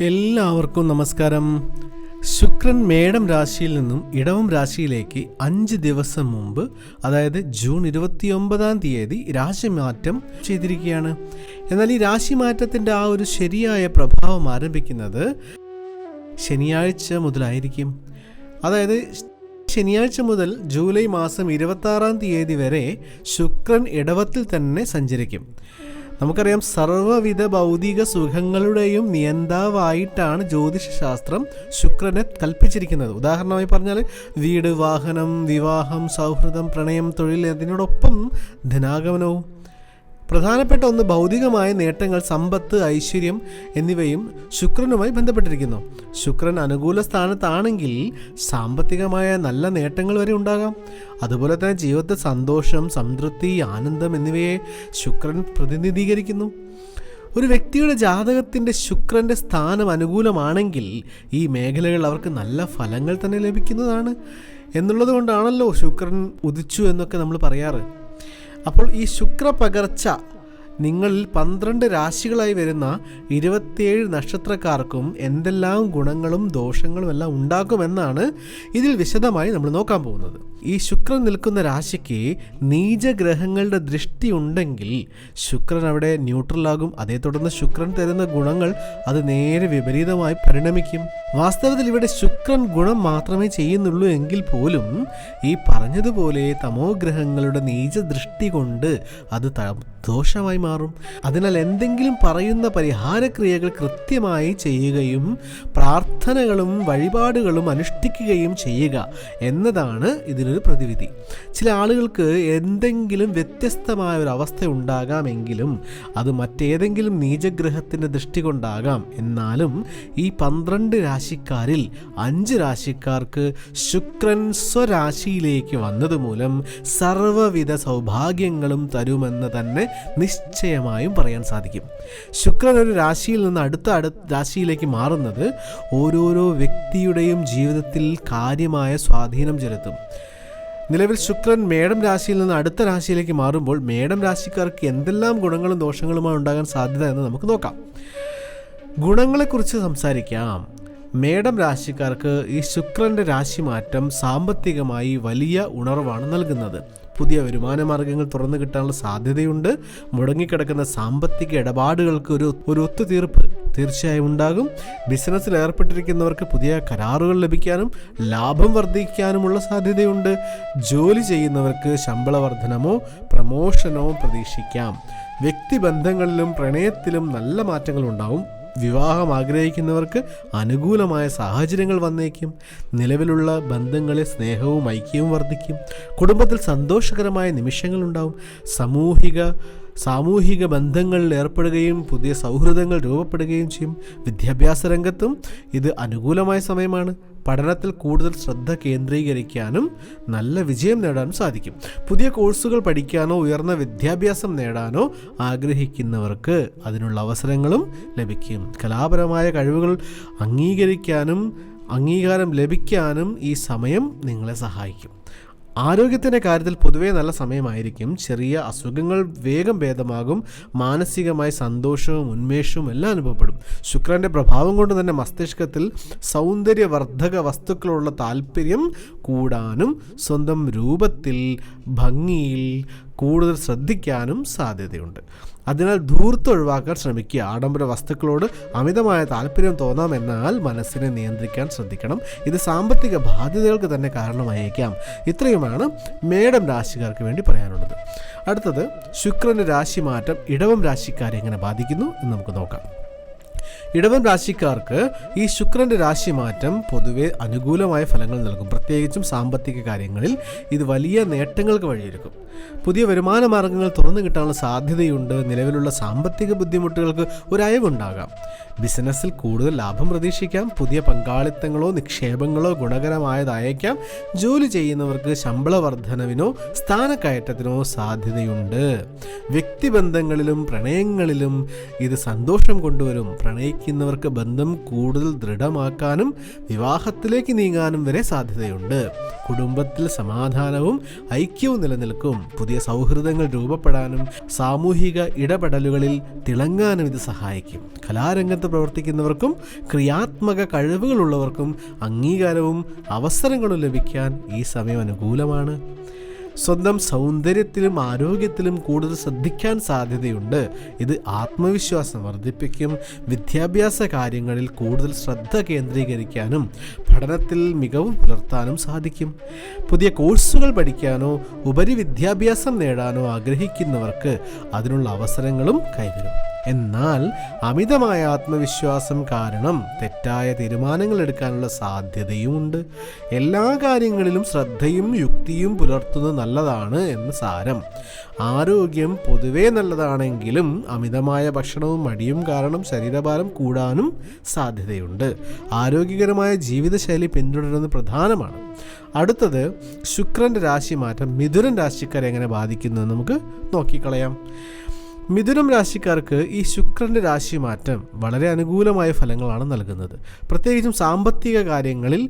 എല്ലാവർക്കും നമസ്കാരം. ശുക്രൻ മേടം രാശിയിൽ നിന്നും ഇടവം രാശിയിലേക്ക് അഞ്ച് ദിവസം മുമ്പ് അതായത് ജൂൺ ഇരുപത്തിയൊമ്പതാം തീയതി രാശിമാറ്റം ചെയ്തിരിക്കുകയാണ്. എന്നാൽ ഈ രാശിമാറ്റത്തിന്റെ ആ ഒരു ശരിയായ പ്രഭാവം ആരംഭിക്കുന്നത് ശനിയാഴ്ച മുതലായിരിക്കും. അതായത് ശനിയാഴ്ച മുതൽ ജൂലൈ മാസം ഇരുപത്താറാം തീയതി വരെ ശുക്രൻ ഇടവത്തിൽ തന്നെ സഞ്ചരിക്കും. നമുക്കറിയാം സർവവിധ ഭൗതിക സുഖങ്ങളുടെയും നിയന്താവായിട്ടാണ് ജ്യോതിഷശാസ്ത്രം ശുക്രനെ കൽപ്പിച്ചിരിക്കുന്നത്. ഉദാഹരണമായി പറഞ്ഞാൽ വീട് വാഹനം വിവാഹം സൗഹൃദം പ്രണയം തൊഴിൽ അതിനോടൊപ്പം ധനാഗമനവും പ്രധാനപ്പെട്ട ഒന്ന് ഭൗതികമായ നേട്ടങ്ങൾ സമ്പത്ത് ഐശ്വര്യം എന്നിവയും ശുക്രനുമായി ബന്ധപ്പെട്ടിരിക്കുന്നു. ശുക്രൻ അനുകൂല സ്ഥാനത്താണെങ്കിൽ സാമ്പത്തികമായ നല്ല നേട്ടങ്ങൾ വരെ ഉണ്ടാകാം. അതുപോലെ തന്നെ ജീവിതത്തിൽ സന്തോഷം സംതൃപ്തി ആനന്ദം എന്നിവയെ ശുക്രൻ പ്രതിനിധീകരിക്കുന്നു. ഒരു വ്യക്തിയുടെ ജാതകത്തിന്റെ ശുക്രന്റെ സ്ഥാനം അനുകൂലമാണെങ്കിൽ ഈ മേഖലകൾ അവർക്ക് നല്ല ഫലങ്ങൾ തന്നെ ലഭിക്കുന്നതാണ്. എന്നുള്ളത് കൊണ്ടാണല്ലോ ശുക്രൻ ഉദിച്ചു എന്നൊക്കെ നമ്മൾ പറയാറ്. അപ്പോൾ ഈ ശുക്ര പകർച്ച നിങ്ങളിൽ പന്ത്രണ്ട് രാശികളായി വരുന്ന ഇരുപത്തിയേഴ് നക്ഷത്രക്കാർക്കും എന്തെല്ലാം ഗുണങ്ങളും ദോഷങ്ങളും എല്ലാം ഉണ്ടാക്കുമെന്നാണ് ഇതിൽ വിശദമായി നമ്മൾ നോക്കാൻ പോകുന്നത്. ഈ ശുക്രൻ നിൽക്കുന്ന രാശിക്ക് നീചഗ്രഹങ്ങളുടെ ദൃഷ്ടി ഉണ്ടെങ്കിൽ ശുക്രൻ അവിടെ ന്യൂട്രലാകും അതേ തുടർന്ന് ശുക്രൻ തരുന്ന ഗുണങ്ങൾ അത് നേരെ വിപരീതമായി പരിണമിക്കും. വാസ്തവത്തിൽ ഇവിടെ ശുക്രൻ ഗുണം മാത്രമേ ചെയ്യുന്നുള്ളൂ എങ്കിൽ പോലും ഈ പറഞ്ഞതുപോലെ തമോ ഗ്രഹങ്ങളുടെ നീച ദൃഷ്ടി കൊണ്ട് അത് ദോഷമായി മാറും. അതിനാൽ എന്തെങ്കിലും പറയുന്ന പരിഹാരക്രിയകൾ കൃത്യമായി ചെയ്യുകയും പ്രാർത്ഥനകളും വഴിപാടുകളും അനുഷ്ഠിക്കുകയും ചെയ്യുക എന്നതാണ് ഇതിനൊരു പ്രതിവിധി. ചില ആളുകൾക്ക് എന്തെങ്കിലും വ്യത്യസ്തമായ ഒരു അവസ്ഥ ഉണ്ടാകാമെങ്കിലും അത് മറ്റേതെങ്കിലും നീചഗ്രഹത്തിന്റെ ദൃഷ്ടി കൊണ്ടാകാം. എന്നാലും ഈ പന്ത്രണ്ട് രാശിക്കാരിൽ അഞ്ച് രാശിക്കാർക്ക് ശുക്രൻ സ്വരാശിയിലേക്ക് വന്നതുമൂലം സർവവിധ സൗഭാഗ്യങ്ങളും തരുമെന്ന് തന്നെ നിശ്ചയമായും പറയാൻ സാധിക്കും. ശുക്രൻ ഒരു രാശിയിൽ നിന്ന് അടുത്ത അടുത്ത രാശിയിലേക്ക് മാറുന്നത് ഓരോരോ വ്യക്തിയുടെയും ജീവിതത്തിൽ കാര്യമായ സ്വാധീനം ചെലുത്തും. നിലവിൽ ശുക്രൻ മേടം രാശിയിൽ നിന്ന് അടുത്ത രാശിയിലേക്ക് മാറുമ്പോൾ മേടം രാശിക്കാർക്ക് എന്തെല്ലാം ഗുണങ്ങളും ദോഷങ്ങളുമാണ് ഉണ്ടാകാൻ സാധ്യത എന്ന് നമുക്ക് നോക്കാം. ഗുണങ്ങളെക്കുറിച്ച് സംസാരിക്കാം. മേടം രാശിക്കാർക്ക് ഈ ശുക്രന്റെ രാശിമാറ്റം സാമ്പത്തികമായി വലിയ ഉണർവാണ് നൽകുന്നത്. പുതിയ വരുമാന മാർഗങ്ങൾ തുറന്നു കിട്ടാനുള്ള സാധ്യതയുണ്ട്. മുടങ്ങിക്കിടക്കുന്ന സാമ്പത്തിക ഇടപാടുകൾക്ക് ഒരു ഒരു ഒത്തുതീർപ്പ് തീർച്ചയായും ഉണ്ടാകും. ബിസിനസ്സിൽ ഏർപ്പെട്ടിരിക്കുന്നവർക്ക് പുതിയ കരാറുകൾ ലഭിക്കാനും ലാഭം വർദ്ധിക്കാനുമുള്ള സാധ്യതയുണ്ട്. ജോലി ചെയ്യുന്നവർക്ക് ശമ്പള വർധനമോ പ്രമോഷനോ പ്രതീക്ഷിക്കാം. വ്യക്തിബന്ധങ്ങളിലും പ്രണയത്തിലും നല്ല മാറ്റങ്ങൾ ഉണ്ടാവും വിവാഹം ആഗ്രഹിക്കുന്നവർക്ക് അനുകൂലമായ സാഹചര്യങ്ങൾ വന്നേക്കും. നിലവിലുള്ള ബന്ധങ്ങളെ സ്നേഹവും ഐക്യവും വർദ്ധിക്കും. കുടുംബത്തിൽ സന്തോഷകരമായ നിമിഷങ്ങളുണ്ടാവും. സാമൂഹിക സാമൂഹിക ബന്ധങ്ങളിൽ ഏർപ്പെടുകയും പുതിയ സൗഹൃദങ്ങൾ രൂപപ്പെടുകയും ചെയ്യും. വിദ്യാഭ്യാസ രംഗത്തും ഇത് അനുകൂലമായ സമയമാണ്. പഠനത്തിൽ കൂടുതൽ ശ്രദ്ധ കേന്ദ്രീകരിക്കാനും നല്ല വിജയം നേടാനും സാധിക്കും. പുതിയ കോഴ്സുകൾ പഠിക്കാനോ ഉയർന്ന വിദ്യാഭ്യാസം നേടാനോ ആഗ്രഹിക്കുന്നവർക്ക് അതിനുള്ള അവസരങ്ങളും ലഭിക്കും. കലാപരമായ കഴിവുകൾ അംഗീകരിക്കാനും അംഗീകാരം ലഭിക്കാനും ഈ സമയം നിങ്ങളെ സഹായിക്കും. ആരോഗ്യത്തിന്റെ കാര്യത്തിൽ പൊതുവേ നല്ല സമയമായിരിക്കും. ചെറിയ അസുഖങ്ങൾ വേഗം ഭേദമാകും. മാനസികമായി സന്തോഷവും ഉന്മേഷവും എല്ലാം അനുഭവപ്പെടും. ശുക്രന്റെ പ്രഭാവം കൊണ്ട് തന്നെ മസ്തിഷ്കത്തിൽ സൗന്ദര്യവർദ്ധക വസ്തുക്കളുള്ള താല്പര്യം കൂടാനും സ്വന്തം രൂപത്തിൽ ഭംഗിയിൽ കൂടുതൽ ശ്രദ്ധിക്കാനും സാധ്യതയുണ്ട്. അതിനാൽ ധൂർത്ത് ഒഴിവാക്കാൻ ശ്രമിക്കുക. ആഡംബര വസ്തുക്കളോട് അമിതമായ താല്പര്യം തോന്നാമെന്നാൽ മനസ്സിനെ നിയന്ത്രിക്കാൻ ശ്രദ്ധിക്കണം. ഇത് സാമ്പത്തിക ബാധ്യതകൾക്ക് തന്നെ കാരണമായേക്കാം. ഇത്രയുമാണ് മേഡം രാശിക്കാർക്ക് വേണ്ടി പറയാനുള്ളത്. അടുത്തത് ശുക്രന് രാശി മാറ്റം ഇടവം രാശിക്കാരെ എങ്ങനെ ബാധിക്കുന്നു എന്ന് നമുക്ക് നോക്കാം. ഇടവൻ രാശിക്കാർക്ക് ഈ ശുക്രന്റെ രാശിമാറ്റം പൊതുവെ അനുകൂലമായ ഫലങ്ങൾ നൽകും. പ്രത്യേകിച്ചും സാമ്പത്തിക കാര്യങ്ങളിൽ ഇത് വലിയ നേട്ടങ്ങൾക്ക് വഴിയൊരുക്കും. പുതിയ വരുമാന മാർഗങ്ങൾ തുറന്നു കിട്ടാനുള്ള സാധ്യതയുണ്ട്. നിലവിലുള്ള സാമ്പത്തിക ബുദ്ധിമുട്ടുകൾക്ക് ഒരു അയവുണ്ടാകാം. ബിസിനസ്സിൽ കൂടുതൽ ലാഭം പ്രതീക്ഷിക്കാം. പുതിയ പങ്കാളിത്തങ്ങളോ നിക്ഷേപങ്ങളോ ഗുണകരമായതായേക്കാം. ജോലി ചെയ്യുന്നവർക്ക് ശമ്പള വർധനവിനോ സ്ഥാനക്കയറ്റത്തിനോ സാധ്യതയുണ്ട്. വ്യക്തിബന്ധങ്ങളിലും പ്രണയങ്ങളിലും ഇത് സന്തോഷം കൊണ്ടുവരും. പ്രണയിക്കുന്ന പ്രണയിക്കുന്നവർക്ക് ബന്ധം കൂടുതൽ ദൃഢമാക്കാനും വിവാഹത്തിലേക്ക് നീങ്ങാനും വരെ സാധ്യതയുണ്ട്. കുടുംബത്തിൽ സമാധാനവും ഐക്യവും നിലനിൽക്കും. പുതിയ സൗഹൃദങ്ങൾ രൂപപ്പെടാനും സാമൂഹിക ഇടപെടലുകളിൽ തിളങ്ങാനും ഇത് സഹായിക്കും. കലാരംഗത്ത് പ്രവർത്തിക്കുന്നവർക്കും ക്രിയാത്മക കഴിവുകളുള്ളവർക്കും അംഗീകാരവും അവസരങ്ങളും ലഭിക്കാൻ ഈ സമയം അനുകൂലമാണ്. സ്വന്തം സൗന്ദര്യത്തിലും ആരോഗ്യത്തിലും കൂടുതൽ ശ്രദ്ധിക്കാൻ സാധ്യതയുണ്ട്. ഇത് ആത്മവിശ്വാസം വർദ്ധിപ്പിക്കും. വിദ്യാഭ്യാസ കാര്യങ്ങളിൽ കൂടുതൽ ശ്രദ്ധ കേന്ദ്രീകരിക്കാനും പഠനത്തിൽ മികവ് പുലർത്താനും സാധിക്കും. പുതിയ കോഴ്സുകൾ പഠിക്കാനോ ഉപരി വിദ്യാഭ്യാസം നേടാനോ ആഗ്രഹിക്കുന്നവർക്ക് അതിനുള്ള അവസരങ്ങളും കൈവരും. എന്നാൽ അമിതമായ ആത്മവിശ്വാസം കാരണം തെറ്റായ തീരുമാനങ്ങൾ എടുക്കാനുള്ള സാധ്യതയുമുണ്ട്. എല്ലാ കാര്യങ്ങളിലും ശ്രദ്ധയും യുക്തിയും പുലർത്തുന്നത് നല്ലതാണ് എന്ന് സാരം. ആരോഗ്യം പൊതുവേ നല്ലതാണെങ്കിലും അമിതമായ ഭക്ഷണവും മടിയും കാരണം ശരീരഭാരം കൂടാനും സാധ്യതയുണ്ട്. ആരോഗ്യകരമായ ജീവിതശൈലി പിന്തുടരുന്നത് പ്രധാനമാണ്. അടുത്തത് ശുക്രന്റെ രാശിമാറ്റം മിഥുനൻ രാശിക്കാരെ എങ്ങനെ ബാധിക്കുന്നു നമുക്ക് നോക്കിക്കളയാം. മിഥുനം രാശിക്കാർക്ക് ഈ ശുക്രന്റെ രാശി മാറ്റം വളരെ അനുകൂലമായ ഫലങ്ങളാണ് നൽകുന്നത്. പ്രത്യേകിച്ചും സാമ്പത്തിക കാര്യങ്ങളിൽ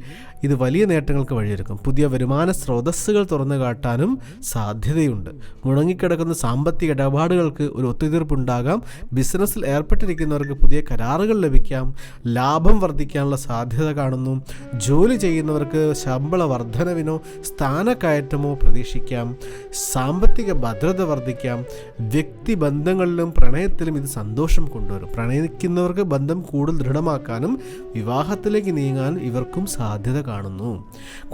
ഇത് വലിയ നേട്ടങ്ങൾക്ക് വഴിയൊരുക്കും. പുതിയ വരുമാന സ്രോതസ്സുകൾ തുറന്നു കാട്ടാനും സാധ്യതയുണ്ട്. മുടങ്ങിക്കിടക്കുന്ന സാമ്പത്തിക ഇടപാടുകൾക്ക് ഒരു ഒത്തുതീർപ്പുണ്ടാകാം. ബിസിനസ്സിൽ ഏർപ്പെട്ടിരിക്കുന്നവർക്ക് പുതിയ കരാറുകൾ ലഭിക്കാം. ലാഭം വർദ്ധിക്കാനുള്ള സാധ്യത കാണുന്നു. ജോലി ചെയ്യുന്നവർക്ക് ശമ്പള വർധനവിനോ സ്ഥാനക്കയറ്റമോ പ്രതീക്ഷിക്കാം. സാമ്പത്തിക ഭദ്രത വർദ്ധിക്കാം. വ്യക്തി ബന്ധങ്ങളിലും പ്രണയത്തിലും ഇത് സന്തോഷം കൊണ്ടുവരും. പ്രണയിക്കുന്നവർക്ക് ബന്ധം കൂടുതൽ ദൃഢമാക്കാനും വിവാഹത്തിലേക്ക് നീങ്ങാൻ ഇവർക്കും സാധ്യത കാണുന്നു.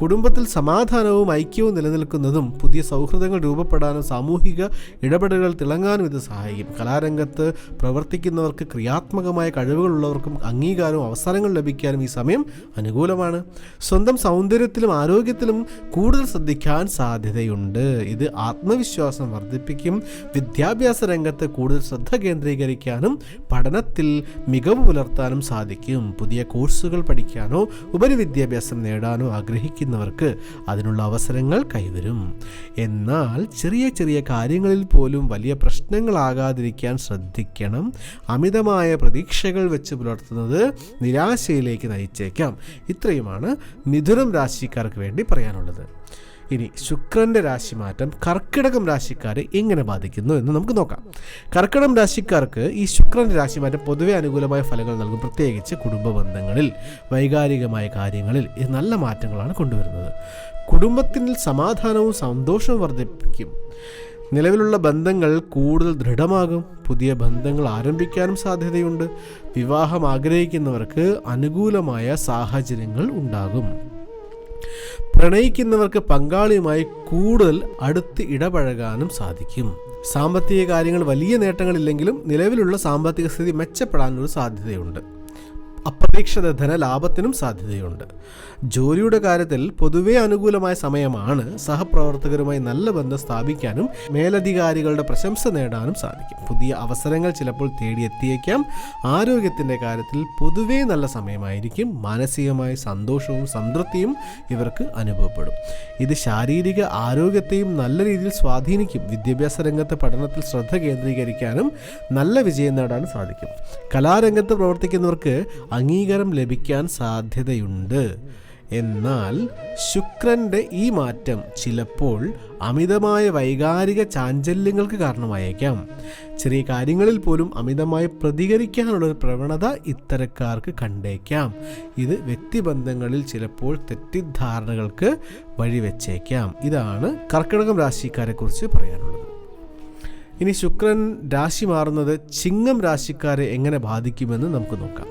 കുടുംബത്തിൽ സമാധാനവും ഐക്യവും നിലനിൽക്കുന്നതും പുതിയ സൗഹൃദങ്ങൾ രൂപപ്പെടാനും സാമൂഹിക ഇടപെടലുകൾ തിളങ്ങാനും ഇത് സഹായിക്കും. കലാരംഗത്ത് പ്രവർത്തിക്കുന്നവർക്ക് ക്രിയാത്മകമായ കഴിവുകളുള്ളവർക്കും അംഗീകാരവും അവസരങ്ങൾ ലഭിക്കാനും ഈ സമയം അനുകൂലമാണ്. സ്വന്തം സൗന്ദര്യത്തിലും ആരോഗ്യത്തിലും കൂടുതൽ ശ്രദ്ധിക്കാൻ സാധ്യതയുണ്ട്. ഇത് ആത്മവിശ്വാസം വർദ്ധിപ്പിക്കും. വിദ്യാഭ്യാസ രംഗത്ത് കൂടുതൽ ശ്രദ്ധ കേന്ദ്രീകരിക്കാനും പഠനത്തിൽ മികവ് പുലർത്താനും സാധിക്കും. പുതിയ കോഴ്സുകൾ പഠിക്കാനോ ഉപരിവിദ്യാഭ്യാസം നേടാനോ ആഗ്രഹിക്കുന്നവർക്ക് അതിനുള്ള അവസരങ്ങൾ കൈവരും. എന്നാൽ ചെറിയ ചെറിയ കാര്യങ്ങളിൽ പോലും വലിയ പ്രശ്നങ്ങളാകാതിരിക്കാൻ ശ്രദ്ധിക്കണം. അമിതമായ പ്രതീക്ഷകൾ വെച്ച് പുലർത്തുന്നത് നിരാശയിലേക്ക് നയിച്ചേക്കാം. ഇത്രയുമാണ് മിഥുനം രാശിക്കാർക്ക് വേണ്ടി പറയാനുള്ളത്. ഇനി ശുക്രന്റെ രാശിമാറ്റം കർക്കിടകം രാശിക്കാരെ എങ്ങനെ ബാധിക്കുന്നു എന്ന് നമുക്ക് നോക്കാം. കർക്കിടകം രാശിക്കാർക്ക് ഈ ശുക്രന്റെ രാശിമാറ്റം പൊതുവെ അനുകൂലമായ ഫലങ്ങൾ നൽകും പ്രത്യേകിച്ച് കുടുംബ ബന്ധങ്ങളിൽ വൈകാരികമായ കാര്യങ്ങളിൽ ഇത് നല്ല മാറ്റങ്ങളാണ് കൊണ്ടുവരുന്നത്. കുടുംബത്തിൽ സമാധാനവും സന്തോഷവും വർദ്ധിപ്പിക്കും. നിലവിലുള്ള ബന്ധങ്ങൾ കൂടുതൽ ദൃഢമാകും. പുതിയ ബന്ധങ്ങൾ ആരംഭിക്കാനും സാധ്യതയുണ്ട്. വിവാഹം ആഗ്രഹിക്കുന്നവർക്ക് അനുകൂലമായ സാഹചര്യങ്ങൾ ഉണ്ടാകും. പ്രണയിക്കുന്നവർക്ക് പങ്കാളിയുമായി കൂടുതൽ അടുത്ത് ഇടപഴകാനും സാധിക്കും. സാമ്പത്തിക കാര്യങ്ങൾ വലിയ നേട്ടങ്ങളില്ലെങ്കിലും നിലവിലുള്ള സാമ്പത്തിക സ്ഥിതി മെച്ചപ്പെടാനൊരു സാധ്യതയുണ്ട്. അപ്രതീക്ഷിത ധനലാഭത്തിനും സാധ്യതയുണ്ട്. ജോലിയുടെ കാര്യത്തിൽ പൊതുവെ അനുകൂലമായ സമയമാണ് സഹപ്രവർത്തകരുമായി നല്ല ബന്ധം സ്ഥാപിക്കാനും മേലധികാരികളുടെ പ്രശംസ നേടാനും സാധിക്കും. പുതിയ അവസരങ്ങൾ ചിലപ്പോൾ തേടിയെത്തിയേക്കാം. ആരോഗ്യത്തിന്റെ കാര്യത്തിൽ പൊതുവേ നല്ല സമയമായിരിക്കും. മാനസികമായ സന്തോഷവും സംതൃപ്തിയും ഇവർക്ക് അനുഭവപ്പെടും. ഇത് ശാരീരിക ആരോഗ്യത്തെയും നല്ല രീതിയിൽ സ്വാധീനിക്കും. വിദ്യാഭ്യാസ രംഗത്ത് പഠനത്തിൽ ശ്രദ്ധ കേന്ദ്രീകരിക്കാനും നല്ല വിജയം നേടാനും സാധിക്കും. കലാരംഗത്ത് പ്രവർത്തിക്കുന്നവർക്ക് അംഗീകാരം ലഭിക്കാൻ സാധ്യതയുണ്ട്. എന്നാൽ ശുക്രന്റെ ഈ മാറ്റം ചിലപ്പോൾ അമിതമായ വൈകാരിക ചാഞ്ചല്യങ്ങൾക്ക് കാരണമായേക്കാം. ചെറിയ കാര്യങ്ങളിൽ പോലും അമിതമായി പ്രതികരിക്കാനുള്ള ഒരു പ്രവണത ഇത്തരക്കാർക്ക് കണ്ടേക്കാം. ഇത് വ്യക്തിബന്ധങ്ങളിൽ ചിലപ്പോൾ തെറ്റിദ്ധാരണകൾക്ക് വഴിവെച്ചേക്കാം. ഇതാണ് കർക്കിടകം രാശിക്കാരെ കുറിച്ച് പറയാനുള്ളത്. ഇനി ശുക്രൻ രാശി മാറുന്നത് ചിങ്ങം രാശിക്കാരെ എങ്ങനെ ബാധിക്കുമെന്ന് നമുക്ക് നോക്കാം.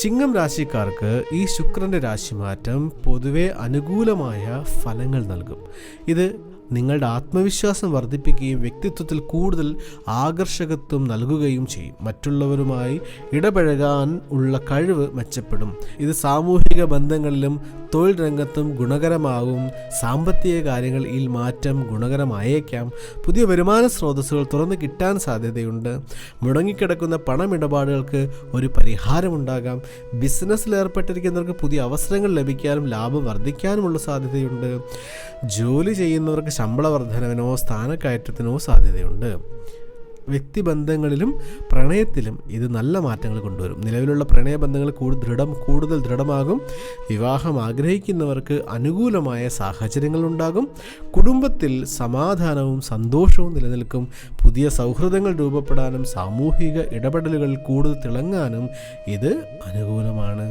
ചിങ്ങം രാശിക്കാർക്ക് ഈ ശുക്രന്റെ രാശിമാറ്റം പൊതുവെ അനുകൂലമായ ഫലങ്ങൾ നൽകും. ഇത് നിങ്ങളുടെ ആത്മവിശ്വാസം വർദ്ധിപ്പിക്കുകയും വ്യക്തിത്വത്തിൽ കൂടുതൽ ആകർഷകത്വം നൽകുകയും ചെയ്യും. മറ്റുള്ളവരുമായി ഇടപഴകാൻ ഉള്ള കഴിവ് മെച്ചപ്പെടും. ഇത് സാമൂഹിക ബന്ധങ്ങളിലും തൊഴിൽ രംഗത്തും ഗുണകരമാകും. സാമ്പത്തിക കാര്യങ്ങൾ ഈ മാറ്റം ഗുണകരമായേക്കാം. പുതിയ വരുമാന സ്രോതസ്സുകൾ തുറന്നു കിട്ടാൻ സാധ്യതയുണ്ട്. മുടങ്ങിക്കിടക്കുന്ന പണമിടപാടുകൾക്ക് ഒരു പരിഹാരമുണ്ടാകാം. ബിസിനസ്സിൽ ഏർപ്പെട്ടിരിക്കുന്നവർക്ക് പുതിയ അവസരങ്ങൾ ലഭിക്കാനും ലാഭം വർദ്ധിക്കാനുമുള്ള സാധ്യതയുണ്ട്. ജോലി ചെയ്യുന്നവർക്ക് ശമ്പള വർധനവിനോ സ്ഥാനക്കയറ്റത്തിനോ സാധ്യതയുണ്ട്. വ്യക്തിബന്ധങ്ങളിലും പ്രണയത്തിലും ഇത് നല്ല മാറ്റങ്ങൾ കൊണ്ടുവരും. നിലവിലുള്ള പ്രണയബന്ധങ്ങൾ കൂടുതൽ ദൃഢം കൂടുതൽ ദൃഢമാകും. വിവാഹം ആഗ്രഹിക്കുന്നവർക്ക് അനുകൂലമായ സാഹചര്യങ്ങൾ ഉണ്ടാകും. കുടുംബത്തിൽ സമാധാനവും സന്തോഷവും നിലനിൽക്കും. പുതിയ സൗഹൃദങ്ങൾ രൂപപ്പെടാനും സാമൂഹിക ഇടപെടലുകൾ കൂടുതൽ തിളങ്ങാനും ഇത് അനുകൂലമാണ്.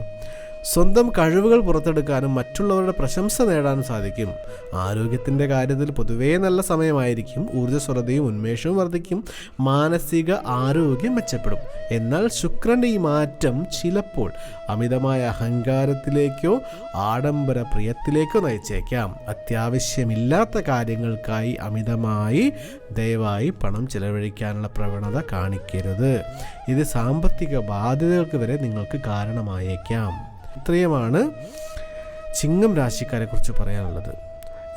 സ്വന്തം കഴിവുകൾ പുറത്തെടുക്കാനും മറ്റുള്ളവരുടെ പ്രശംസ നേടാനും സാധിക്കും. ആരോഗ്യത്തിന്റെ കാര്യത്തിൽ പൊതുവേ നല്ല സമയമായിരിക്കും ഊർജസ്വലതയും ഉന്മേഷവും വർദ്ധിക്കും മാനസിക ആരോഗ്യം മെച്ചപ്പെടും. എന്നാൽ ശുക്രന്റെ ഈ മാറ്റം ചിലപ്പോൾ അമിതമായ അഹങ്കാരത്തിലേക്കോ ആഡംബര പ്രിയത്തിലേക്കോ നയിച്ചേക്കാം. അത്യാവശ്യമില്ലാത്ത കാര്യങ്ങൾക്കായി അമിതമായി ദയവായി പണം ചിലവഴിക്കാനുള്ള പ്രവണത കാണിക്കരുത്. ഇത് സാമ്പത്തിക ബാധ്യതകൾക്ക് വരെ നിങ്ങൾക്ക് കാരണമായേക്കാം. ഇത്രയുമാണ് ചിങ്ങം രാശിക്കാരെ കുറിച്ച് പറയാനുള്ളത്.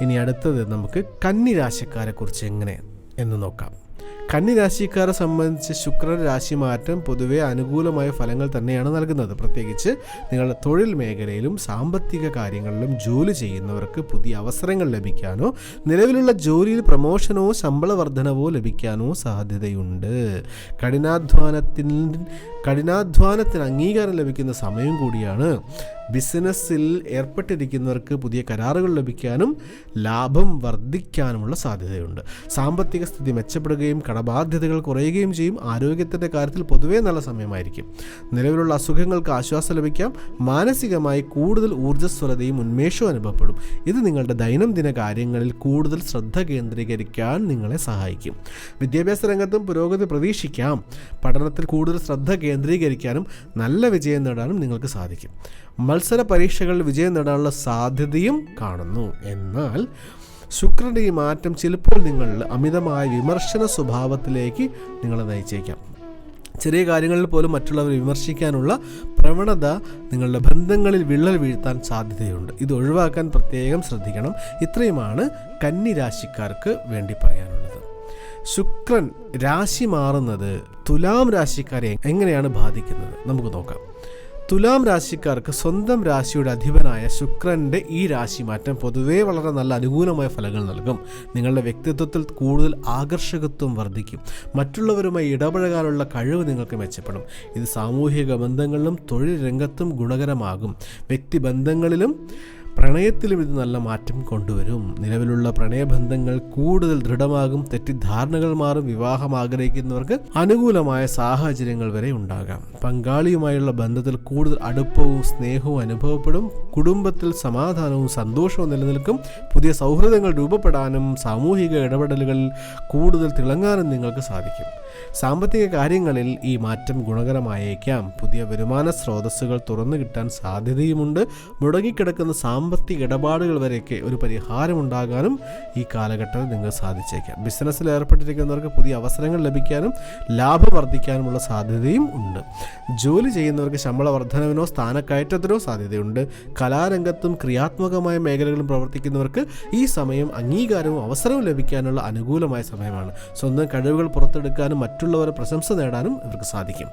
ഇനി അടുത്തത് നമുക്ക് കന്നി രാശിക്കാരെ കുറിച്ച് എങ്ങനെ എന്ന് നോക്കാം. കന്നി രാശിക്കാരെ സംബന്ധിച്ച് ശുക്രൻ രാശി മാറ്റം പൊതുവെ അനുകൂലമായ ഫലങ്ങൾ തന്നെയാണ് നൽകുന്നത്. പ്രത്യേകിച്ച് നിങ്ങൾ തൊഴിൽ മേഖലയിലും സാമ്പത്തിക കാര്യങ്ങളിലും ജോലി ചെയ്യുന്നവർക്ക് പുതിയ അവസരങ്ങൾ ലഭിക്കാനോ നിലവിലുള്ള ജോലിയിൽ പ്രമോഷനോ ശമ്പള വർധനവോ ലഭിക്കാനോ സാധ്യതയുണ്ട്. കഠിനാധ്വാനത്തിൽ കഠിനാധ്വാനത്തിന് അംഗീകാരം ലഭിക്കുന്ന സമയം കൂടിയാണ്. ബിസിനസ്സിൽ ഏർപ്പെട്ടിരിക്കുന്നവർക്ക് പുതിയ കരാറുകൾ ലഭിക്കാനും ലാഭം വർദ്ധിക്കാനുമുള്ള സാധ്യതയുണ്ട്. സാമ്പത്തിക സ്ഥിതി മെച്ചപ്പെടുകയും കടബാധ്യതകൾ കുറയുകയും ചെയ്യും. ആരോഗ്യത്തിന്റെ കാര്യത്തിൽ പൊതുവേ നല്ല സമയമായിരിക്കും. നിലവിലുള്ള അസുഖങ്ങൾക്ക് ആശ്വാസം ലഭിക്കാം. മാനസികമായി കൂടുതൽ ഊർജസ്വലതയും ഉന്മേഷവും അനുഭവപ്പെടും. ഇത് നിങ്ങളുടെ ദൈനംദിന കാര്യങ്ങളിൽ കൂടുതൽ ശ്രദ്ധ കേന്ദ്രീകരിക്കാൻ നിങ്ങളെ സഹായിക്കും. വിദ്യാഭ്യാസ രംഗത്തും പുരോഗതി പ്രതീക്ഷിക്കാം. പഠനത്തിൽ കൂടുതൽ ശ്രദ്ധ കേന്ദ്രീകരിക്കാനും നല്ല വിജയം നേടാനും നിങ്ങൾക്ക് സാധിക്കും. മത്സര പരീക്ഷകളിൽ വിജയം നേടാനുള്ള സാധ്യതയും കാണുന്നു. എന്നാൽ ശുക്രന്റെ ഈ മാറ്റം ചിലപ്പോൾ നിങ്ങളിൽ അമിതമായ വിമർശന സ്വഭാവത്തിലേക്ക് നിങ്ങളെ നയിച്ചേക്കാം. ചെറിയ കാര്യങ്ങളിൽ പോലും മറ്റുള്ളവരെ വിമർശിക്കാനുള്ള പ്രവണത നിങ്ങളുടെ ബന്ധങ്ങളിൽ വിള്ളൽ വീഴ്ത്താൻ സാധ്യതയുണ്ട്. ഇത് ഒഴിവാക്കാൻ പ്രത്യേകം ശ്രദ്ധിക്കണം. ഇത്രയുമാണ് കന്നി രാശിക്കാർക്ക് വേണ്ടി പറയാനുള്ളത്. ശുക്രൻ രാശി മാറുന്നത് തുലാം രാശിക്കാരെ എങ്ങനെയാണ് ബാധിക്കുന്നത്? നമുക്ക് നോക്കാം. തുലാം രാശിക്കാർക്ക് സ്വന്തം രാശിയുടെ അധിപനായ ശുക്രന്റെ ഈ രാശി മാറ്റം പൊതുവേ വളരെ നല്ല അനുകൂലമായ ഫലങ്ങൾ നൽകും. നിങ്ങളുടെ വ്യക്തിത്വത്തിൽ കൂടുതൽ ആകർഷകത്വം വർദ്ധിക്കും. മറ്റുള്ളവരുമായി ഇടപഴകാനുള്ള കഴിവ് നിങ്ങൾക്ക് മെച്ചപ്പെടും. ഇത് സാമൂഹിക ബന്ധങ്ങളിലും തൊഴിൽ രംഗത്തും ഗുണകരമാകും. വ്യക്തിബന്ധങ്ങളിലും പ്രണയത്തിലും ഇത് നല്ല മാറ്റം കൊണ്ടുവരും. നിലവിലുള്ള പ്രണയബന്ധങ്ങൾ കൂടുതൽ ദൃഢമാകും തെറ്റിദ്ധാരണകൾ മാറും വിവാഹം ആഗ്രഹിക്കുന്നവർക്ക് അനുകൂലമായ സാഹചര്യങ്ങൾ വരെ ഉണ്ടാകാം. പങ്കാളിയുമായുള്ള ബന്ധത്തിൽ കൂടുതൽ അടുപ്പവും സ്നേഹവും അനുഭവപ്പെടും. കുടുംബത്തിൽ സമാധാനവും സന്തോഷവും നിലനിൽക്കും. പുതിയ സൗഹൃദങ്ങൾ രൂപപ്പെടാനും സാമൂഹിക ഇടപെടലുകളിൽ കൂടുതൽ തിളങ്ങാനും നിങ്ങൾക്ക് സാധിക്കും. സാമ്പത്തിക കാര്യങ്ങളിൽ ഈ മാറ്റം ഗുണകരമായേക്കാം. പുതിയ വരുമാന സ്രോതസ്സുകൾ തുറന്നു കിട്ടാൻ സാധ്യതയുമുണ്ട്. മുടങ്ങിക്കിടക്കുന്ന സാമ്പത്തിക ഇടപാടുകൾ വരെയൊക്കെ ഒരു പരിഹാരമുണ്ടാകാനും ഈ കാലഘട്ടത്തിൽ നിങ്ങൾക്ക് സാധിച്ചേക്കാം. ബിസിനസ്സിൽ ഏർപ്പെട്ടിരിക്കുന്നവർക്ക് പുതിയ അവസരങ്ങൾ ലഭിക്കാനും ലാഭം വർദ്ധിക്കാനുമുള്ള സാധ്യതയും ഉണ്ട്. ജോലി ചെയ്യുന്നവർക്ക് ശമ്പള വർധനവിനോ സ്ഥാനക്കയറ്റത്തിനോ സാധ്യതയുണ്ട്. കലാരംഗത്തും ക്രിയാത്മകമായ മേഖലകളിലും പ്രവർത്തിക്കുന്നവർക്ക് ഈ സമയം അംഗീകാരവും അവസരവും ലഭിക്കാനുള്ള അനുകൂലമായ സമയമാണ്. സ്വന്തം കഴിവുകൾ പുറത്തെടുക്കാനും മറ്റുള്ളവരെ പ്രശംസ നേടാനും ഇവർക്ക് സാധിക്കും.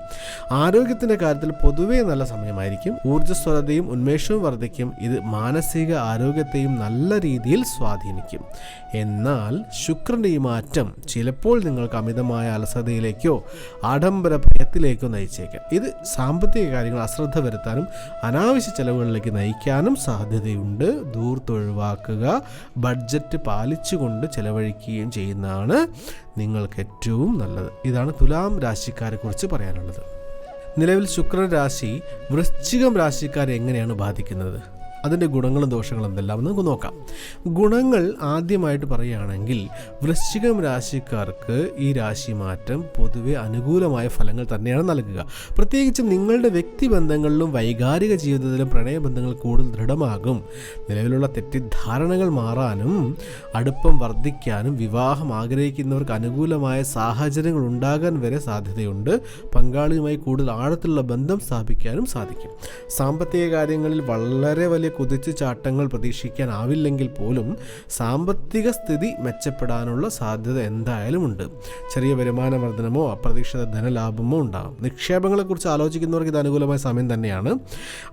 ആരോഗ്യത്തിന്റെ കാര്യത്തിൽ പൊതുവേ നല്ല സമയമായിരിക്കും. ഊർജസ്വലതയും ഉന്മേഷവും വർദ്ധിക്കും. ഇത് മാനസിക ആരോഗ്യത്തെയും നല്ല രീതിയിൽ സ്വാധീനിക്കും. എന്നാൽ ശുക്രന്റെ ഈ മാറ്റം ചിലപ്പോൾ നിങ്ങൾക്ക് അമിതമായ അലസതയിലേക്കോ ആഡംബര ഭയത്തിലേക്കോ നയിച്ചേക്കാം. ഇത് സാമ്പത്തിക കാര്യങ്ങൾ അശ്രദ്ധ വരുത്താനും അനാവശ്യ ചെലവുകളിലേക്ക് നയിക്കാനും സാധ്യതയുണ്ട്. ദൂർത്തൊഴിവാക്കുക ബഡ്ജറ്റ് പാലിച്ചുകൊണ്ട് ചെലവഴിക്കുകയും ചെയ്യുന്നതാണ് നിങ്ങൾക്ക് ഏറ്റവും നല്ലത്. ഇതാണ് തുലാം രാശിക്കാരെക്കുറിച്ച് പറയാനുള്ളത്. നിലവിൽ ശുക്രൻ രാശി വൃശ്ചികം രാശിക്കാരെ എങ്ങനെയാണ് ബാധിക്കുന്നത്? അതിന്റെ ഗുണങ്ങളും ദോഷങ്ങളും എന്തെല്ലാം നമുക്ക് നോക്കാം. ഗുണങ്ങൾ ആദ്യമായിട്ട് പറയുകയാണെങ്കിൽ വൃശ്ചികം രാശിക്കാർക്ക് ഈ രാശി മാറ്റം പൊതുവെ അനുകൂലമായ ഫലങ്ങൾ തന്നെയാണ് നൽകുക. പ്രത്യേകിച്ചും നിങ്ങളുടെ വ്യക്തിബന്ധങ്ങളിലും വൈകാരിക ജീവിതത്തിലും പ്രണയബന്ധങ്ങൾ കൂടുതൽ ദൃഢമാകും. നിലവിലുള്ള തെറ്റിദ്ധാരണകൾ മാറാനും അടുപ്പം വർദ്ധിക്കാനും വിവാഹം ആഗ്രഹിക്കുന്നവർക്ക് അനുകൂലമായ സാഹചര്യങ്ങൾ ഉണ്ടാകാൻ വരെ സാധ്യതയുണ്ട്. പങ്കാളിയുമായി കൂടുതൽ ആഴത്തിലുള്ള ബന്ധം സ്ഥാപിക്കാനും സാധിക്കും. സാമ്പത്തിക കാര്യങ്ങളിൽ വളരെ വലിയ കുതിച്ചു ചാട്ടങ്ങൾ പ്രതീക്ഷിക്കാനാവില്ലെങ്കിൽ പോലും സാമ്പത്തിക സ്ഥിതി മെച്ചപ്പെടാനുള്ള സാധ്യത എന്തായാലും ഉണ്ട്. ചെറിയ വരുമാന വർധനമോ അപ്രതീക്ഷിത ധനലാഭമോ ഉണ്ടാകും. നിക്ഷേപങ്ങളെക്കുറിച്ച് ആലോചിക്കുന്നവർക്ക് ഇത് അനുകൂലമായ സമയം തന്നെയാണ്.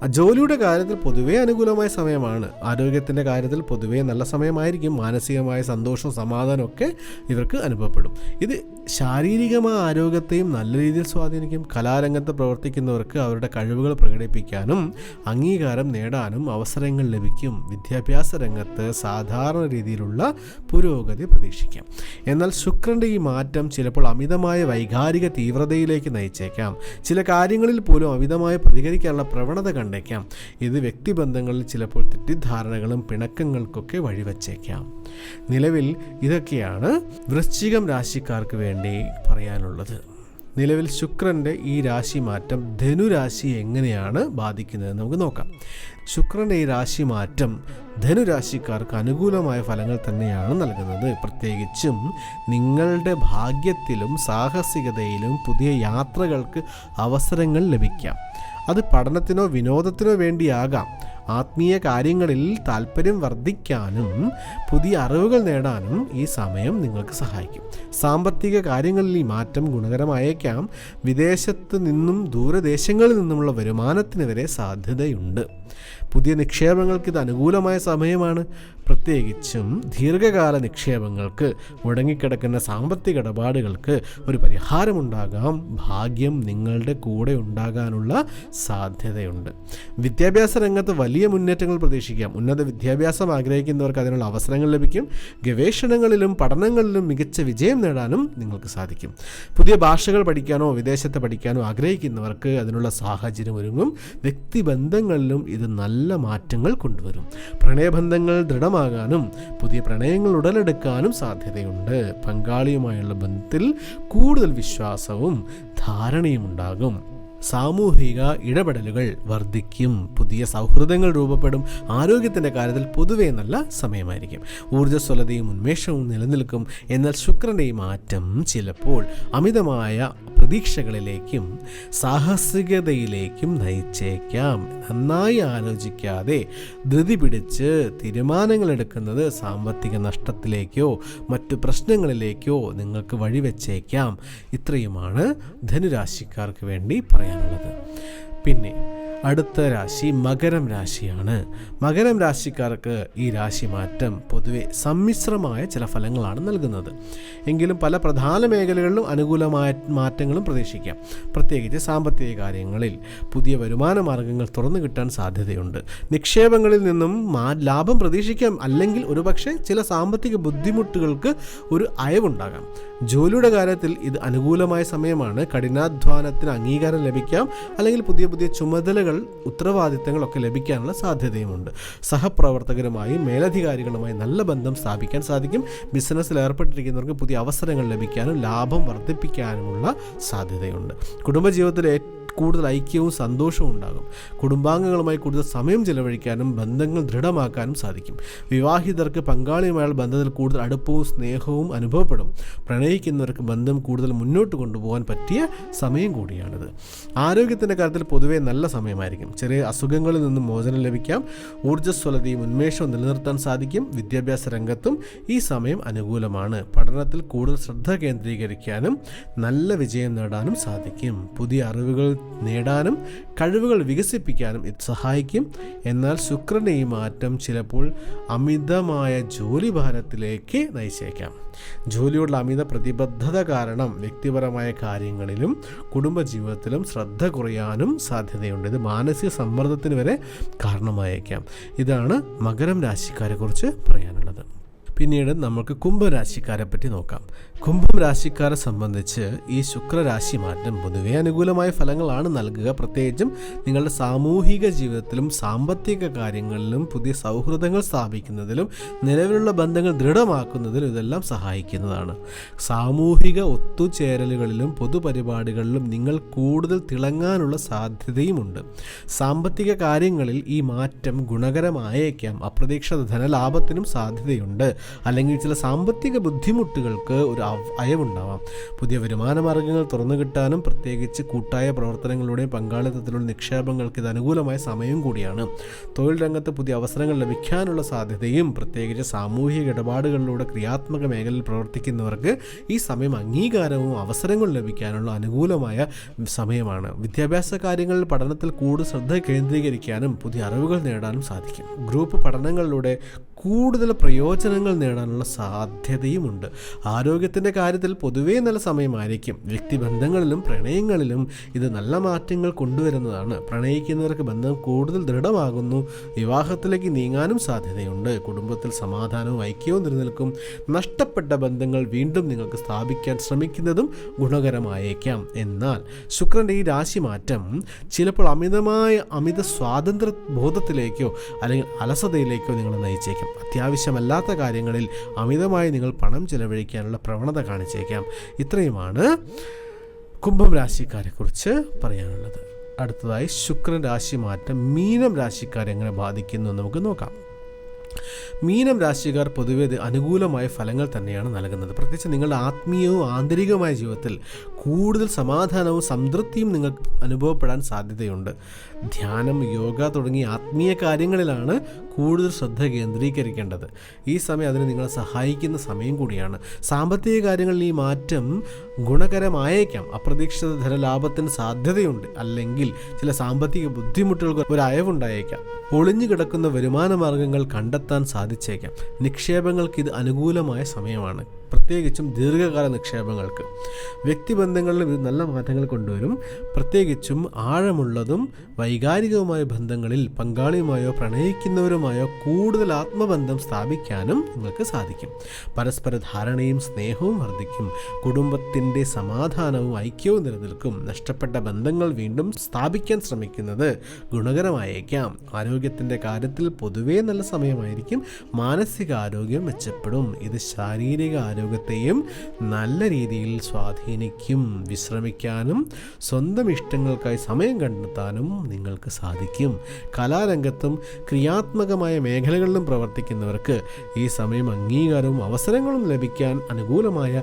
ജോലിയുടെ കാര്യത്തിൽ പൊതുവേ അനുകൂലമായ സമയമാണ്. ആരോഗ്യത്തിന്റെ കാര്യത്തിൽ പൊതുവേ നല്ല സമയമായിരിക്കും. മാനസികമായ സന്തോഷവും സമാധാനവും ഒക്കെ ഇവർക്ക് അനുഭവപ്പെടും. ഇത് ശാരീരികമായ ആരോഗ്യത്തെയും നല്ല രീതിയിൽ സ്വാധീനിക്കും. കലാരംഗത്ത് പ്രവർത്തിക്കുന്നവർക്ക് അവരുടെ കഴിവുകൾ പ്രകടിപ്പിക്കാനും അംഗീകാരം നേടാനും അവസരങ്ങൾ ലഭിക്കും. വിദ്യാഭ്യാസ രംഗത്ത് സാധാരണ രീതിയിലുള്ള പുരോഗതി പ്രതീക്ഷിക്കാം. എന്നാൽ ശുക്രന്റെ ഈ മാറ്റം ചിലപ്പോൾ അമിതമായ വൈകാരിക തീവ്രതയിലേക്ക് നയിച്ചേക്കാം. ചില കാര്യങ്ങളിൽ പോലും അമിതമായി പ്രതികരിക്കാനുള്ള പ്രവണത കണ്ടേക്കാം. ഇത് വ്യക്തിബന്ധങ്ങളിൽ ചിലപ്പോൾ തെറ്റിദ്ധാരണകളും പിണക്കങ്ങൾക്കൊക്കെ വഴിവെച്ചേക്കാം. നിലവിൽ ഇതൊക്കെയാണ് വൃശ്ചികം രാശിക്കാർക്ക് വേണ്ടി പറയാനുള്ളത്. നിലവിൽ ശുക്രന്റെ ഈ രാശി മാറ്റം ധനുരാശി എങ്ങനെയാണ് ബാധിക്കുന്നത് നമുക്ക് നോക്കാം. ശുക്രന്റെ ഈ രാശി മാറ്റം ധനുരാശിക്കാർക്ക് അനുകൂലമായ ഫലങ്ങൾ തന്നെയാണ് നൽകുന്നത്. പ്രത്യേകിച്ചും നിങ്ങളുടെ ഭാഗ്യത്തിലും സാഹസികതയിലും പുതിയ യാത്രകൾക്ക് അവസരങ്ങൾ ലഭിക്കാം. അത് പഠനത്തിനോ വിനോദത്തിനോ വേണ്ടിയാകാം. ആത്മീയ കാര്യങ്ങളിൽ താല്പര്യം വർദ്ധിക്കാനും പുതിയ അറിവുകൾ നേടാനും ഈ സമയം നിങ്ങൾക്ക് സഹായിക്കും. സാമ്പത്തിക കാര്യങ്ങളിൽ ഈ മാറ്റം ഗുണകരമായേക്കാം. വിദേശത്ത് നിന്നും ദൂരദേശങ്ങളിൽ നിന്നുമുള്ള വരുമാനത്തിന് വരെ സാധ്യതയുണ്ട്. പുതിയ നിക്ഷേപങ്ങൾക്ക് ഇത് അനുകൂലമായ സമയമാണ്. പ്രത്യേകിച്ചും ദീർഘകാല നിക്ഷേപങ്ങൾക്ക് മുടങ്ങിക്കിടക്കുന്ന സാമ്പത്തിക ഇടപാടുകൾക്ക് ഒരു പരിഹാരമുണ്ടാകാം. ഭാഗ്യം നിങ്ങളുടെ കൂടെ ഉണ്ടാകാനുള്ള സാധ്യതയുണ്ട്. വിദ്യാഭ്യാസ രംഗത്ത് വലിയ മുന്നേറ്റങ്ങൾ പ്രതീക്ഷിക്കാം. ഉന്നത വിദ്യാഭ്യാസം ആഗ്രഹിക്കുന്നവർക്ക് അതിനുള്ള അവസരങ്ങൾ ലഭിക്കും. ഗവേഷണങ്ങളിലും പഠനങ്ങളിലും മികച്ച വിജയം നേടാനും നിങ്ങൾക്ക് സാധിക്കും. പുതിയ ഭാഷകൾ പഠിക്കാനോ വിദേശത്ത് പഠിക്കാനോ ആഗ്രഹിക്കുന്നവർക്ക് അതിനുള്ള സാഹചര്യം ഒരുങ്ങും. വ്യക്തിബന്ധങ്ങളിലും ഇത് നല്ല മാറ്റങ്ങൾ കൊണ്ടുവരും. പ്രണയബന്ധങ്ങൾ ദൃഢമാകാനും പുതിയ പ്രണയങ്ങൾ ഉടലെടുക്കാനും സാധ്യതയുണ്ട്. പങ്കാളിയുമായുള്ള ബന്ധത്തിൽ കൂടുതൽ വിശ്വാസവും ധാരണയും ഉണ്ടാകും. സാമൂഹിക ഇടപെടലുകൾ വർദ്ധിക്കും. പുതിയ സൗഹൃദങ്ങൾ രൂപപ്പെടും. ആരോഗ്യത്തിന്റെ കാര്യത്തിൽ പൊതുവേ നല്ല സമയമായിരിക്കും. ഊർജസ്വലതയും ഉന്മേഷവും നിലനിൽക്കും. എന്നാൽ ശുക്രന്റെ മാറ്റം ചിലപ്പോൾ അമിതമായ പ്രതീക്ഷകളിലേക്കും സാഹസികതയിലേക്കും നയിച്ചേക്കാം. നന്നായി ആലോചിക്കാതെ ധൃതി പിടിച്ച് തീരുമാനങ്ങൾ എടുക്കുന്നത് സാമ്പത്തിക നഷ്ടത്തിലേക്കോ മറ്റു പ്രശ്നങ്ങളിലേക്കോ നിങ്ങൾക്ക് വഴിവെച്ചേക്കാം. ഇത്രയുമാണ് ധനുരാശിക്കാർക്ക് വേണ്ടി പറയാനുള്ളത് പിന്നെ അടുത്ത രാശി മകരം രാശിയാണ്. മകരം രാശിക്കാർക്ക് ഈ രാശി മാറ്റം പൊതുവെ സമ്മിശ്രമായ ചില ഫലങ്ങളാണ് നൽകുന്നത്. എങ്കിലും പല പ്രധാന മേഖലകളിലും അനുകൂലമായ മാറ്റങ്ങളും പ്രതീക്ഷിക്കാം. പ്രത്യേകിച്ച് സാമ്പത്തിക കാര്യങ്ങളിൽ പുതിയ വരുമാന മാർഗങ്ങൾ തുറന്നു കിട്ടാൻ സാധ്യതയുണ്ട്. നിക്ഷേപങ്ങളിൽ നിന്നും ലാഭം പ്രതീക്ഷിക്കാം. അല്ലെങ്കിൽ ഒരുപക്ഷെ ചില സാമ്പത്തിക ബുദ്ധിമുട്ടുകൾക്ക് ഒരു അയവുണ്ടാകാം. ജോലിയുടെ കാര്യത്തിൽ ഇത് അനുകൂലമായ സമയമാണ്. കഠിനാധ്വാനത്തിന് അംഗീകാരം ലഭിക്കാം. അല്ലെങ്കിൽ പുതിയ പുതിയ ചുമതലകൾ ഉത്തരവാദിത്തങ്ങളൊക്കെ ലഭിക്കാനുള്ള സാധ്യതയുമുണ്ട്. സഹപ്രവർത്തകരുമായി മേലധികാരികളുമായി നല്ല ബന്ധം സ്ഥാപിക്കാൻ സാധിക്കും. ബിസിനസ്സിൽ ഏർപ്പെട്ടിരിക്കുന്നവർക്ക് പുതിയ അവസരങ്ങൾ ലഭിക്കാനും ലാഭം വർദ്ധിപ്പിക്കാനുമുള്ള സാധ്യതയുണ്ട്. കുടുംബജീവിതത്തിൽ കൂടുതൽ ഐക്യവും സന്തോഷവും ഉണ്ടാകും. കുടുംബാംഗങ്ങളുമായി കൂടുതൽ സമയം ചെലവഴിക്കാനും ബന്ധങ്ങൾ ദൃഢമാക്കാനും സാധിക്കും. വിവാഹിതർക്ക് പങ്കാളിയുമായുള്ള ബന്ധത്തിൽ കൂടുതൽ അടുപ്പവും സ്നേഹവും അനുഭവപ്പെടും. പ്രണയിക്കുന്നവർക്ക് ബന്ധം കൂടുതൽ മുന്നോട്ട് കൊണ്ടുപോകാൻ പറ്റിയ സമയം കൂടിയാണിത്. ആരോഗ്യത്തിന്റെ കാര്യത്തിൽ പൊതുവേ നല്ല സമയമായിരിക്കും ചെറിയ അസുഖങ്ങളിൽ നിന്നും മോചനം ലഭിക്കാം. ഊർജസ്വലതയും ഉന്മേഷവും നിലനിർത്താൻ സാധിക്കും. വിദ്യാഭ്യാസ രംഗത്തും ഈ സമയം അനുകൂലമാണ്. പഠനത്തിൽ കൂടുതൽ ശ്രദ്ധ കേന്ദ്രീകരിക്കാനും നല്ല വിജയം നേടാനും സാധിക്കും. പുതിയ അറിവുകൾ നേടാനും കഴിവുകൾ വികസിപ്പിക്കാനും ഇത് സഹായിക്കും. എന്നാൽ ശുക്രന്റെ ഈ മാറ്റം ചിലപ്പോൾ അമിതമായ ജോലി ഭാരത്തിലേക്ക് നയിച്ചേക്കാം. ജോലിയോടുള്ള അമിത പ്രതിബദ്ധത കാരണം വ്യക്തിപരമായ കാര്യങ്ങളിലും കുടുംബജീവിതത്തിലും ശ്രദ്ധ കുറയാനും സാധ്യതയുണ്ട്. ഇത് മാനസിക സമ്മർദ്ദത്തിന് വരെ കാരണമായേക്കാം. ഇതാണ് മകരം രാശിക്കാരെക്കുറിച്ച് പറയാനുള്ളത്. പിന്നീട് നമുക്ക് കുംഭരാശിക്കാരെ പറ്റി നോക്കാം. കുംഭം രാശിക്കാരെ സംബന്ധിച്ച് ഈ ശുക്രരാശി മാറ്റം പൊതുവെ അനുകൂലമായ ഫലങ്ങളാണ് നൽകുക. പ്രത്യേകിച്ചും നിങ്ങളുടെ സാമൂഹിക ജീവിതത്തിലും സാമ്പത്തിക കാര്യങ്ങളിലും പുതിയ സൗഹൃദങ്ങൾ സ്ഥാപിക്കുന്നതിലും നിലവിലുള്ള ബന്ധങ്ങൾ ദൃഢമാക്കുന്നതിലും ഇതെല്ലാം സഹായിക്കുന്നതാണ്. സാമൂഹിക ഒത്തുചേരലുകളിലും പൊതുപരിപാടികളിലും നിങ്ങൾ കൂടുതൽ തിളങ്ങാനുള്ള സാധ്യതയുമുണ്ട്. സാമ്പത്തിക കാര്യങ്ങളിൽ ഈ മാറ്റം ഗുണകരമായേക്കാം. അപ്രതീക്ഷിത ധനലാഭത്തിനും സാധ്യതയുണ്ട്. അല്ലെങ്കിൽ ചില സാമ്പത്തിക ബുദ്ധിമുട്ടുകൾക്ക് ഒരു അയവുണ്ടാവാം. പുതിയ വരുമാന മാർഗങ്ങൾ തുറന്നു കിട്ടാനും പ്രത്യേകിച്ച് കൂട്ടായ പ്രവർത്തനങ്ങളുടെയും പങ്കാളിത്തത്തിലുള്ള നിക്ഷേപങ്ങൾക്ക് ഇത് അനുകൂലമായ സമയം കൂടിയാണ്. തൊഴിൽ രംഗത്ത് പുതിയ അവസരങ്ങൾ ലഭിക്കാനുള്ള സാധ്യതയും പ്രത്യേകിച്ച് സാമൂഹിക ഇടപാടുകളിലൂടെ ക്രിയാത്മക മേഖലയിൽ പ്രവർത്തിക്കുന്നവർക്ക് ഈ സമയം അംഗീകാരവും അവസരങ്ങൾ ലഭിക്കാനുള്ള അനുകൂലമായ സമയമാണ്. വിദ്യാഭ്യാസ കാര്യങ്ങളിൽ പഠനത്തിൽ കൂടുതൽ ശ്രദ്ധ കേന്ദ്രീകരിക്കാനും പുതിയ അറിവുകൾ നേടാനും സാധിക്കും. ഗ്രൂപ്പ് പഠനങ്ങളിലൂടെ കൂടുതൽ പ്രയോജനങ്ങൾ നേടാനുള്ള സാധ്യതയുമുണ്ട്. ആരോഗ്യത്തിന്റെ കാര്യത്തിൽ പൊതുവേ നല്ല സമയമായിരിക്കും. വ്യക്തിബന്ധങ്ങളിലും പ്രണയങ്ങളിലും ഇത് നല്ല മാറ്റങ്ങൾ കൊണ്ടുവരുന്നതാണ്. പ്രണയിക്കുന്നവർക്ക് ബന്ധം കൂടുതൽ ദൃഢമാകുന്നു. വിവാഹത്തിലേക്ക് നീങ്ങാനും സാധ്യതയുണ്ട്. കുടുംബത്തിൽ സമാധാനവും ഐക്യവും നിലനിൽക്കും. നഷ്ടപ്പെട്ട ബന്ധങ്ങൾ വീണ്ടും നിങ്ങൾക്ക് സ്ഥാപിക്കാൻ ശ്രമിക്കുന്നതും ഗുണകരമായേക്കാം. എന്നാൽ ശുക്രന്റെ ഈ രാശി മാറ്റം ചിലപ്പോൾ അമിതമായ അമിത സ്വാതന്ത്ര്യ ബോധത്തിലേക്കോ അല്ലെങ്കിൽ അലസതയിലേക്കോ നിങ്ങളെ നയിച്ചേക്കാം. അത്യാവശ്യമല്ലാത്ത കാര്യങ്ങളിൽ അമിതമായി നിങ്ങൾ പണം ചെലവഴിക്കാനുള്ള പ്രവണത കാണിച്ചേക്കാം. ഇത്രയുമാണ് കുംഭം രാശിക്കാരെക്കുറിച്ച് പറയാനുള്ളത്. അടുത്തതായി ശുക്രൻ രാശി മാറ്റം മീനം രാശിക്കാരെ എങ്ങനെ ബാധിക്കുന്നു എന്ന് നമുക്ക് നോക്കാം. മീനം രാശിക്കാർ പൊതുവേ അനുകൂലമായ ഫലങ്ങൾ തന്നെയാണ് നൽകുന്നത്. പ്രത്യേകിച്ച് നിങ്ങളുടെ ആത്മീയവും ആന്തരികമായ ജീവിതത്തിൽ കൂടുതൽ സമാധാനവും സംതൃപ്തിയും നിങ്ങൾക്ക് അനുഭവപ്പെടാൻ സാധ്യതയുണ്ട്. ധ്യാനം യോഗ തുടങ്ങിയ ആത്മീയ കാര്യങ്ങളിലാണ് കൂടുതൽ ശ്രദ്ധ കേന്ദ്രീകരിക്കേണ്ടത്. ഈ സമയം അതിന് നിങ്ങളെ സഹായിക്കുന്ന സമയം കൂടിയാണ്. സാമ്പത്തിക കാര്യങ്ങളിൽ ഈ മാറ്റം ഗുണകരമായേക്കാം. അപ്രതീക്ഷിത ധനലാഭത്തിന് സാധ്യതയുണ്ട്. അല്ലെങ്കിൽ ചില സാമ്പത്തിക ബുദ്ധിമുട്ടുകൾക്ക് ഒരു അയവുണ്ടായേക്കാം. ഒളിഞ്ഞു കിടക്കുന്ന വരുമാന മാർഗങ്ങൾ കണ്ടെത്താൻ സാധിച്ചേക്കാം. നിക്ഷേപങ്ങൾക്ക് ഇത് അനുകൂലമായ സമയമാണ്. പ്രത്യേകിച്ചും ദീർഘകാല നിക്ഷേപങ്ങൾക്ക്. വ്യക്തിബന്ധങ്ങളിൽ ഇത് നല്ല മാറ്റങ്ങൾ കൊണ്ടുവരും. പ്രത്യേകിച്ചും ആഴമുള്ളതും വൈകാരികവുമായ ബന്ധങ്ങളിൽ പങ്കാളിയുമായോ പ്രണയിക്കുന്നവരുമായോ കൂടുതൽ ആത്മബന്ധം സ്ഥാപിക്കാനും നിങ്ങൾക്ക് സാധിക്കും. പരസ്പര ധാരണയും സ്നേഹവും വർദ്ധിക്കും. കുടുംബത്തിന്റെ സമാധാനവും ഐക്യവും നിലനിൽക്കും. നഷ്ടപ്പെട്ട ബന്ധങ്ങൾ വീണ്ടും സ്ഥാപിക്കാൻ ശ്രമിക്കുന്നത് ഗുണകരമായേക്കാം. ആരോഗ്യത്തിന്റെ കാര്യത്തിൽ പൊതുവേ നല്ല സമയമായിരിക്കും. മാനസികാരോഗ്യം മെച്ചപ്പെടും. ഇത് ശാരീരിക ആരോഗ്യത്തെയും നല്ല രീതിയിൽ സ്വാധീനിക്കും വിശ്രമിക്കാനും സ്വന്തം ഇഷ്ടങ്ങൾക്കായി സമയം കണ്ടെത്താനും നിങ്ങൾക്ക് സാധിക്കും. കലാരംഗത്തും ക്രിയാത്മകമായ മേഖലകളിലും പ്രവർത്തിക്കുന്നവർക്ക് ഈ സമയം അംഗീകാരവും അവസരങ്ങളും ലഭിക്കാൻ അനുകൂലമായ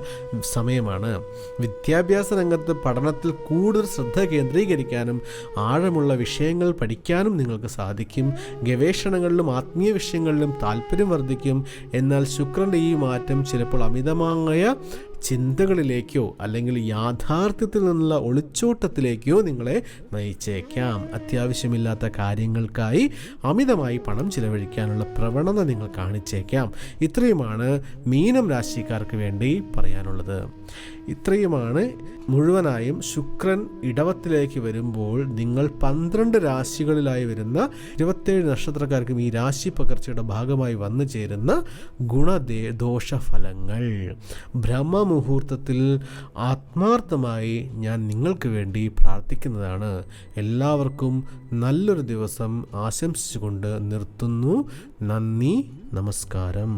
സമയമാണ്. വിദ്യാഭ്യാസ രംഗത്ത് പഠനത്തിൽ കൂടുതൽ ശ്രദ്ധ കേന്ദ്രീകരിക്കാനും ആഴമുള്ള വിഷയങ്ങൾ പഠിക്കാനും നിങ്ങൾക്ക് സാധിക്കും. ഗവേഷണങ്ങളിലും ആത്മീയ വിഷയങ്ങളിലും താല്പര്യം വർദ്ധിക്കും. എന്നാൽ ശുക്രന്റെ ഈ മാറ്റം ചിലപ്പോൾ അമിതമായ ചിന്തകളിലേക്കോ അല്ലെങ്കിൽ യാഥാർത്ഥ്യത്തിൽ നിന്നുള്ള ഒളിച്ചോട്ടത്തിലേക്കോ നിങ്ങളെ നയിച്ചേക്കാം. അത്യാവശ്യമില്ലാത്ത കാര്യങ്ങൾക്കായി അമിതമായി പണം ചിലവഴിക്കാനുള്ള പ്രവണത നിങ്ങൾ കാണിച്ചേക്കാം. ഇത്രയുമാണ് മീനം രാശിക്കാർക്ക് വേണ്ടി പറയാനുള്ളത്. ഇത്രയുമാണ് മുഴുവനായും ശുക്രൻ ഇടവത്തിലേക്ക് വരുമ്പോൾ നിങ്ങൾ പന്ത്രണ്ട് രാശികളിലായി വരുന്ന ഇരുപത്തേഴ് നക്ഷത്രക്കാർക്കും ഈ രാശി പകർച്ചയുടെ ഭാഗമായി വന്നു ചേരുന്ന ഗുണദേ ദോഷഫലങ്ങൾ. ബ്രഹ്മമുഹൂർത്തത്തിൽ ആത്മാർത്ഥമായി ഞാൻ നിങ്ങൾക്ക് വേണ്ടി പ്രാർത്ഥിക്കുന്നതാണ്. എല്ലാവർക്കും നല്ലൊരു ദിവസം ആശംസിച്ചുകൊണ്ട് നിർത്തുന്നു. നന്ദി നമസ്കാരം.